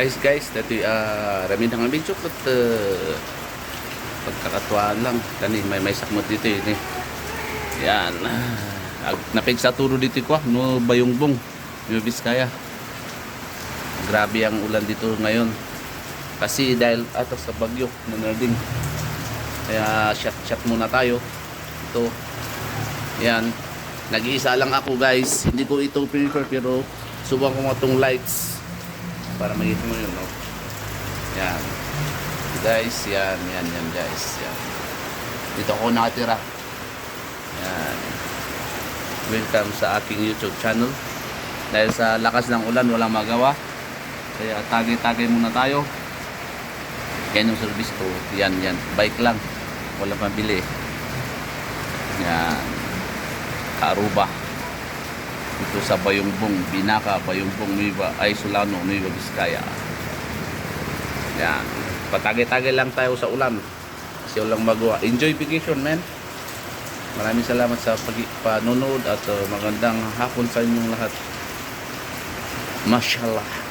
Guys guys, dati uh, rami na nga medyo kat uh, pagkakatuwaan lang. Kani may may sakmot dito yun eh. Yan. Ah, napig dito ko, no bayungbong. Yung Biskaya. Grabe ang ulan dito ngayon. Kasi dahil ato sa bagyo na narding. Kaya shot shot muna tayo. Ito. Yan. Nag-iisa lang ako guys. Hindi ko ito prefer pero subukan ko mga tong lights para makita mo yun, no? Yan. Guys, yan, yan, yan, guys. Yan. Dito ako nakatira. Yan. Welcome sa aking YouTube channel. Dahil sa lakas ng ulan, walang magawa. Kaya tagay-tagay muna tayo. Yan yung service ko. Yan, yan. Bike lang. Wala pambili. Yan. Aruba dito sa Bayungbong, Binaka, Bayungbong, Nueva, ay Solano, Nueva Vizcaya. Yan. Patagay-tagay lang tayo sa ulan. Kasi walang magawa. Enjoy vacation, man. Maraming salamat sa panonood at uh, magandang hapon sa inyong lahat. Mashallah.